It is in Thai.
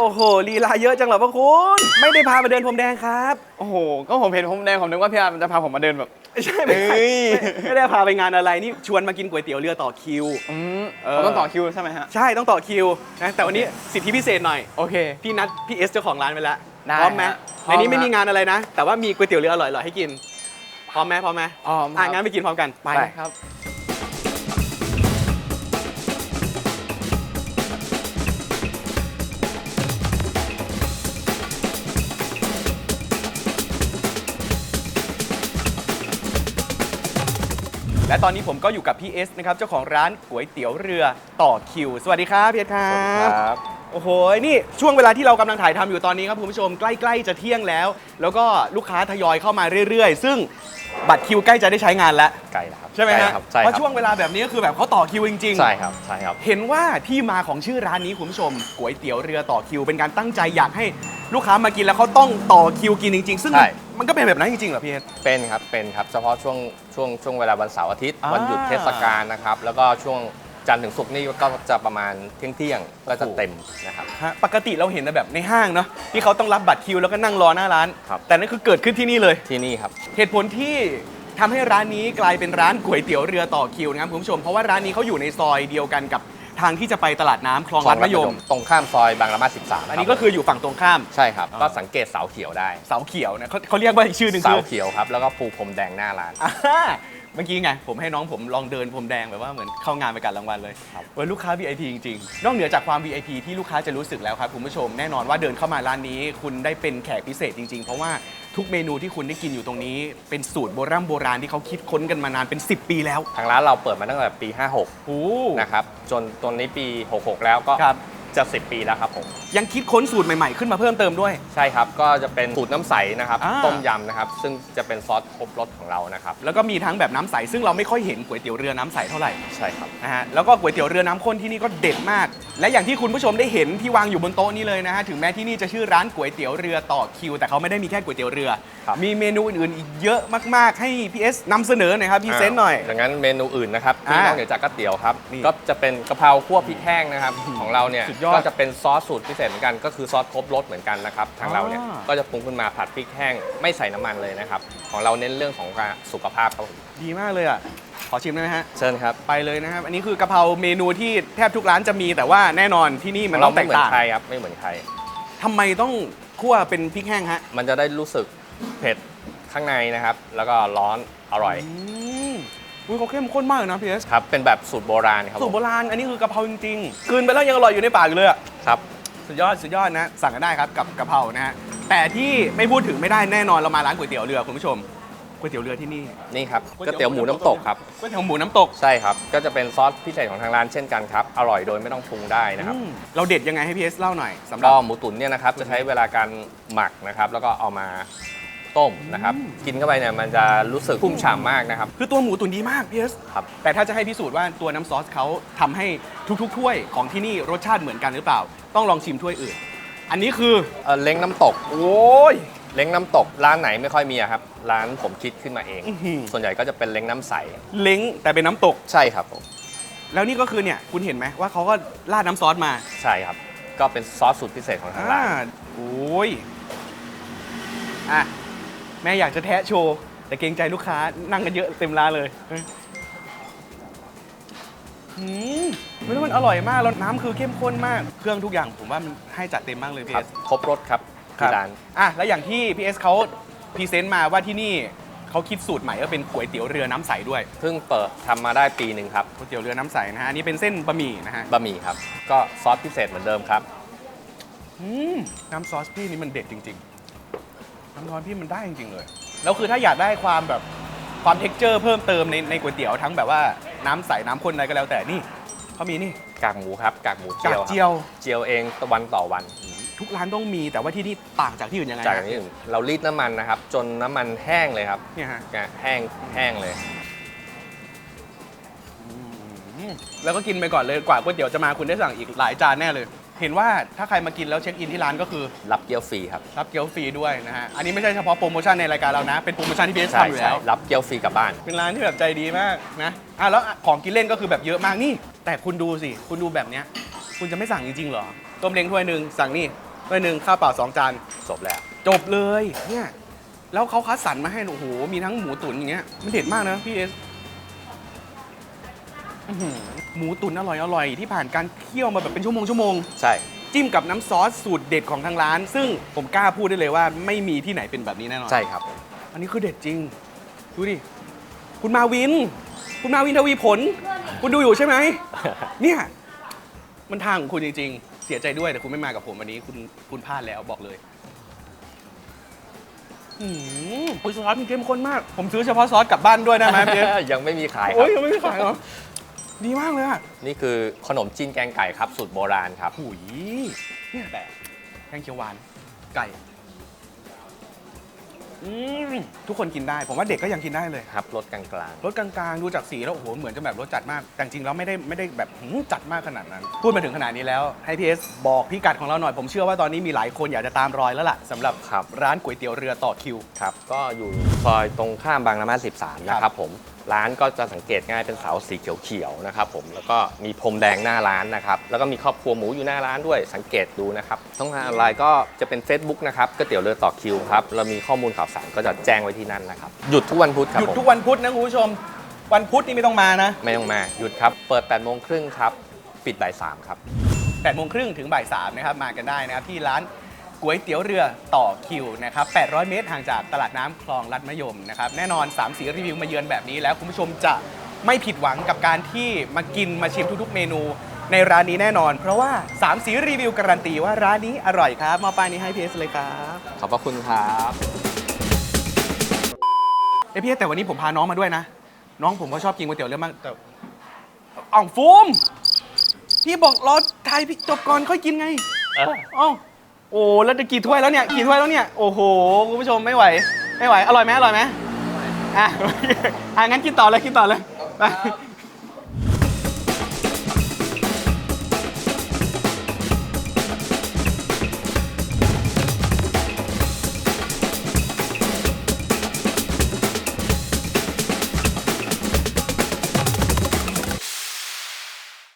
โอ้โหลีลาเยอะจังเหรอพระคุณ ไม่ได้พามาเดินพรมแดงครับโอ้โห ก็ผมเห็นผมแดงผมนึกว่าพี่อาร์มจะพาผมมาเดินแบบ ไม่ใช่ไม่ใช่เฮ้ยไม่ไม่ได้พาไปงานอะไรนี่ชวนมากินก๋วยเตี๋ยวเรือต่อคิว อืมเออ ผมต้องต่อคิวใช่ไหมฮะ ใช่ต้องต่อคิวนะแต่วันนี้สิทธิพิเศษหน่อย โอเค พี่นัดพี่เอสเจ้าของร้านไปแล้วได้พร้อมไหมฮะพร้ในอมนี้ไม่ฮะมีงานอะไรนะ แต่ว่ามีก๋วยเตี๋ยวเรืออร่อยๆให้กินพร้อมไหมพร้อมไหมพร้อมอะครับงั้นไปกินพร้อมกันไปไปครับ และตอนนี้ผมก็อยู่กับพี่เอสนะครับเจ้าของร้านก๋วยเตี๋ยวเรือต่อคิว สวัสดีครับพี่เอสครับครับโอ้โห นี่ช่วงเวลาที่เรากำลังถ่ายทำอยู่ตอนนี้ครับคุณผู้ชมใกล้ ๆ จะเที่ยงแล้ว แล้วก็ลูกค้าทยอยเข้ามาเรื่อย ๆ ซึ่งบัตรคิวใกล้จะได้ใช้งานแล้ว ไก่แล้วครับใช่ไหมใช่ฮะครับใช่เพครัราะช่วงเวลาแบบนี้ก็คือแบบเขาต่อคิวจริงๆ ใช่ครับใช่ครับ เห็นว่าที่มาของชื่อร้านนี้คุณผู้ชมก๋วยเตี๋ยวเรือต่อคิว เป็นการตั้งใจอยากให้ ลูกค้ามากินแล้วเขาต้องต่อคิวกินจริง ๆ ซึ่งใช่ มันก็เป็นแบบนั้นจริงๆเหรอพี่เอส เป็นครับเป็นครับเฉพาะช่วงช่วงช่วงเวลาวันเสาร์อาทิตย์อ่าวันหยุดเทศกาลนะครับ แล้วก็ช่วงจันทร์ถึงศุกร์นี่ก็จะประมาณเที่ยงเที่ยงๆก็จะโอ้โห เต็มนะครับ ฮะปกติเราเห็นแต่แบบในห้างเนาะที่เขาต้องรับบัตรคิวแล้วก็นั่งรอหน้าร้าน ครับ แต่นั่นคือเกิดขึ้นที่นี่เลย ที่นี่ครับ เหตุผลที่ทำให้ร้านนี้กลายเป็นร้านก๋วยเตี๋ยวเรือต่อคิวนะครับคุณผู้ชมเพราะว่าร้านนี้เขาอยู่ในซอยเดียวกันกับ ทางที่จะไปตลาดน้ำคลองลาดมะยม ตรงข้ามซอยบางละมาด13อันนี้ก็คืออยู่ฝั่งตรงข้าม ใช่ครับอ๋อก็สังเกตเสาเขียวได้ เสาเขียวนะเขาเขาเรียกว่าอีกชื่อหนึ่งเสาคือเขียวครับ แล้วก็ปูพรมแดงหน้าร้าน อ่าเมื่อกี้ไง ผมให้น้องผมลองเดินพรมแดงแบบว่าเหมือนเข้างานไปการรางวัลเลยครับว่าลูกค้า VIP จริง ๆ นอกเหนือจากความ VIP ที่ลูกค้าจะรู้สึกแล้วครับคุณผู้ชมแน่นอนว่าเดินเข้ามาร้านนี้ คุณได้เป็นแขกพิเศษจริง ๆ เพราะว่า ทุกเมนูที่คุณได้กินอยู่ตรงนี้ เป็นสูตรโบราณโบราณที่เขาคิดค้นกันมานานเป็น 10 ปีแล้ว ทางร้านเราเปิดมาตั้งแต่ปี 56โอ้นะครับ จนตอนนี้ปี 66 แล้วก็ครับ จะ10 ปีแล้วครับผมยังคิดค้นสูตรใหม่ๆ ขึ้นมาเพิ่มเติมด้วย ใช่ครับ ก็จะเป็นสูตรน้ำใสนะครับ อ่า ต้มยำนะครับ ซึ่งจะเป็นซอสครบรสของเรานะครับ แล้วก็มีทั้งแบบน้ำใส ซึ่งเราไม่ค่อยเห็นก๋วยเตี๋ยวเรือน้ำใสเท่าไหร่ใช่ครับ นะฮะแล้วก็ก๋วยเตี๋ยวเรือน้ำข้นที่นี่ก็เด็ดมาก และอย่างที่คุณผู้ชมได้เห็นที่วางอยู่บนโต๊ะนี้เลยนะฮะถึงแม้ที่นี่จะชื่อร้านก๋วยเตี๋ยวเรือต่อคิว แต่เขาไม่ได้มีแค่ก๋วยเตี๋ยวเรือ ครับ มีเมนูอื่นๆอีกเยอะมากๆให้พี่เอสนำเสนอหน่อยครับพรีเซนต์หน่อย ดังนั้นเมนูอื่นนะครับที่อ่านอกเหนือจากก๋วยเตี๋ยวครับ นี่ก็จะเป็นกะเพราคั่วพริกแห้งนะครับ ของเราเนี่ยสุดยอด ก็จะเป็นซอสสูตรพิเศษเหมือนกัน ก็คือซอสครบรสเหมือนกันนะครับ ทางเราเนี่ยอ่าก็จะปรุงขึ้นมาผัดพริกแห้ง ไม่ใส่น้ำมันเลยนะครับ ของเราเน้นเรื่องของการสุขภาพครับผมดีมากเลยอะ ขอชิมได้ไหมฮะ เชิญครับ ไปเลยนะครับ อันนี้คือกะเพราเมนูที่แทบทุกร้านจะมี แต่ว่าแน่นอนที่นี่ขมัอนงเราต้องแตไม่กเหมือนต่างใครครับ ไม่เหมือนใคร ทำไมต้องคั่วเป็นพริกแห้งฮะมันจะได้รู้สึกเผ็ดข้างในนะครับ แล้วก็ร้อนอร่อย อืม อุ้ยเขาเข้มข้นมากเลยนะพี่เอสครับเป็นแบบสูตรโบราณครับสูตรผโบมราณอันนี้คือกะเพราจริงๆกลืนไปแล้วยังอร่อยอยู่ในปากอยู่เลยอะครับสุดยอดสุดยอดนะ สั่งกันได้ครับกับกะเพรานะฮะแต่ที่ไม่พูดถึงไม่ได้แน่นอนเรามาร้านก๋วยเตี๋ยวเรือคุณผู้ชมก๋วยเตี๋ยวเรือที่นี่ นี่ครับก๋วยเตี๋ยวหมูน้ำตกครับก๋วยเตี๋ยวหมูน้ำตกใช่ครับ ก็จะเป็นซอสพิเศษของทางร้านเช่นกันครับ อร่อยโดยไม่ต้องปรุงได้นะครับ อืมเราเด็ดยังไงให้พี่เอสเล่าหน่อยสำหรัก็บ หมูตุ๋นเนี่ยนะครับจะใช้เวลาการหมักนะครับ แล้วก็เอามา ต้มนะครับอืมกินเข้าไปเนี่ยมันจะรู้สึกพุ่มฉ่ำมากนะครับ คือตัวหมูตุ๋นดีมากพี่เอสครับ แต่ถ้าจะให้พิสูจน์ว่าตัวน้ำซอสเขาทำให้ทุกๆถ้วยของที่นี่รสชาติเหมือนกันหรือเปล่า ต้องลองชิมถ้วยอื่น อันนี้คือ เอ่อเล้งน้ำตก โอ้ย เล้งน้ำตกร้านไหนไม่ค่อยมีอะครับ ร้านผมคิดขึ้นมาเอง อื้อหือ ส่วนใหญ่ก็จะเป็นเล้งน้ำใส เล้งแต่เป็นน้ำตก ใช่ครับผมแล้วนี่ก็คือเนี่ยคุณเห็นไหมว่าเขาก็ราดน้ำซอสมาใช่ครับ ก็เป็นซอสสูตรพิเศษของทางร้านอ่าโอ้ยอะ แม่อยากจะแทะโชว์ แต่เกรงใจลูกค้านั่งกันเยอะเต็มร้านเลยเฮ้ยอืมไม่รู้มันอร่อยมากแล้วน้ำคือเข้มข้นมาก เครื่องทุกอย่างผมว่ามันให้จัดเต็มมากเลยพี่คเอรับสครบรสครับที่ร้าน อะแล้วอย่างที่พี่เอสเขาพรีเซนต์มาว่าที่นี่เขาคิดสูตรใหม่ก็เป็นก๋วยเตี๋ยวเรือน้ำใสด้วยเพิ่งเปิดทำมาได้ปีหนึ่งครับก๋วยเตี๋ยวเรือน้ำใสนะฮะอันนี้เป็นเส้นบะหมี่นะฮะ บะหมี่ครับ ก็ซอสพิเศษเหมือนเดิมครับ อืมน้ำซอสพี่นี่มันเด็ดจริงๆ น้ำร้อนพี่มันได้จริงๆเลย แล้วคือถ้าอยากได้ความแบบความเท็กเจอร์เพิ่มเติมในในก๋วยเตี๋ยวทั้งแบบว่าน้ำใสน้ำข้นอะไรก็แล้วแต่นี่เขามีนี่กากหมูครับกากหมูเจีกากยวครับเจียวเจียวเองวันต่อวันทุกร้านต้องมีแต่ว่าที่นี่ต่างจากที่อื่นยังไงจากนี้อื่นเรารีดน้ำมันนะครับ จนน้ำมันแห้งเลยครับเนี่ยฮะแห้งแห้งเลย อืมแล้วก็กินไปก่อนเลยกว่าก๋วยเตี๋ยวจะมาคุณได้สั่งอีกหลายจานแน่เลย เห็นว่าถ้าใครมากินแล้วเช็คอินที่ร้านก็คือ รับเกี๊ยวฟรีครับรับเกี๊ยวฟรีด้วยนะฮะ อันนี้ไม่ใช่เฉพาะโปรโมชั่นในรายการเรานะ เป็นโปรโมชั่นที่พี่เอสใช่ทำอยู่ใช่แล้ว รับเกี๊ยวฟรีกลับบ้าน เป็นร้านที่แบบใจดีมากนะอะแล้วของกินเล่นก็คือแบบเยอะมากนี่ แต่คุณดูสิ คุณดูแบบเนี้ย คุณจะไม่สั่งจริงๆเหรอ ต้มเล้งถ้วยหนึ่งสั่งนี่ถ้วยหนึ่งข้าวเปล่าสองจาน จบแล้ว จบเลยเนี่ยแล้วเขาคัดสรรมาให้โอ้โหมีทั้งหมูตุ๋นอย่างเงี้ยมันเด็ดมากนะพี่เอส อื้อหือหมูตุ๋นอร่อยอร่อยที่ผ่านการเคี่ยวมาแบบเป็นชั่วโมงชั่วโมงใช่ จิ้มกับน้ำซอสสูตรเด็ดของทางร้าน ซึ่งผมกล้าพูดได้เลยว่าไม่มีที่ไหนเป็นแบบนี้แน่นอน ใช่ครับ อันนี้คือเด็ดจริง ดูดิ คุณมาวิน คุณมาวินทวีผล คุณดูอยู่ใช่ไหม เนี่ย มันทางของคุณจริง ๆ เสียใจด้วยแต่คุณไม่มากับผมวันนี้ คุณคุณพลาดแล้วบอกเลย อืมโอ้ยซอสมันเข้มข้นมาก ผมซื้อเฉพาะซอสกลับบ้านด้วยได้ไหมพี่เอสยังไม่มีขายคโอ้รับ ยยังไม่ได้ขายเหรอ ดีมากเลยอะนี่คือขนมจีนแกงไก่ครับสูตรโบราณครับหุยเนี่ยแบบแกงเขียวหวานไก่อืมทุกคนกินได้ ผมว่าเด็กก็ยังกินได้เลยครับรสกลางรสกลางๆดูจากสีแล้วโอ้โหเหมือนจะแบบรสจัดมากแต่จริงๆแล้วไม่ได้ไม่ได้แบบหืมจัดมากขนาดนั้น พูดมาถึงขนาดนี้แล้วให้พีเอสบอกพิกัดของเราหน่อยผมเชื่อว่าตอนนี้มีหลายคนอยากจะตามรอยแล้วล่ะสำหรับครับร้านก๋วยเตี๋ยวเรือต่อคิวๆครับ ก็อยู่ซอยตรงข้ามบางนามา13 นะคครัรับบผม ร้านก็จะสังเกตง่ายเป็นเสาสีเขียวๆนะครับผมแล้วก็มีพรมแดงหน้าร้านนะครับแล้วก็มีครอบครัวหมูอยู่หน้าร้านด้วยสังเกตดูนะครับช่องทางออนไลน์ก็จะเป็น Facebook นะครับก๋วยเตี๋ยวเรือต่อคิวครับเรามีข้อมูลข่าวสารก็จะแจ้งไว้ที่นั่นนะครับหยุดทุกวันพุธครับหยุดผมทุกวันพุธนะคุณผู้ชม วันพุธนี่ไม่ต้องมานะไม่ต้องมาหยุดครับเปิด8โมงครึ่งครับปิดบ่าย3ครับ8โมงครึ่งถึงบ่าย3นะครับมากันได้นะครับที่ร้าน ก๋วยเตี๋ยวเรือต่อคิวนะครับ 800 เมตรห่างจากตลาดน้ำคลองลัดมะยมนะครับ แน่นอน3สีรีวิวมาเยือนแบบนี้แล้ว คุณผู้ชมจะไม่ผิดหวังกับการที่มากินมาชิมทุกๆ เมนู ในร้านนี้แน่นอน เพราะว่า3สีรีวิวการันตีว่าร้านนี้อร่อยครับมาป้ายนี้ให้พีเอสเลยครับขอบพระคุณครับเอ้ยพี่แต่วันนี้ผมพาน้องมาด้วยนะ น้องผมก็ชอบกินก๋วยเตี๋ยวเรือมากแต่อ่องฟูมพี่บอกรอถ่ายพี่จบก่อนค่อยกินไง เออเอ้า โอ้แล้วจะกี่ถ้วยแล้วเนี่ยกี่ถ้วยแล้วเนี่ยโอ้โหคุณผู้ชมไม่ไหว ไม่ไหวอร่อยไหมอร่อยไหมอะอะงั้นกินต่อเลยกินต่อเลยไป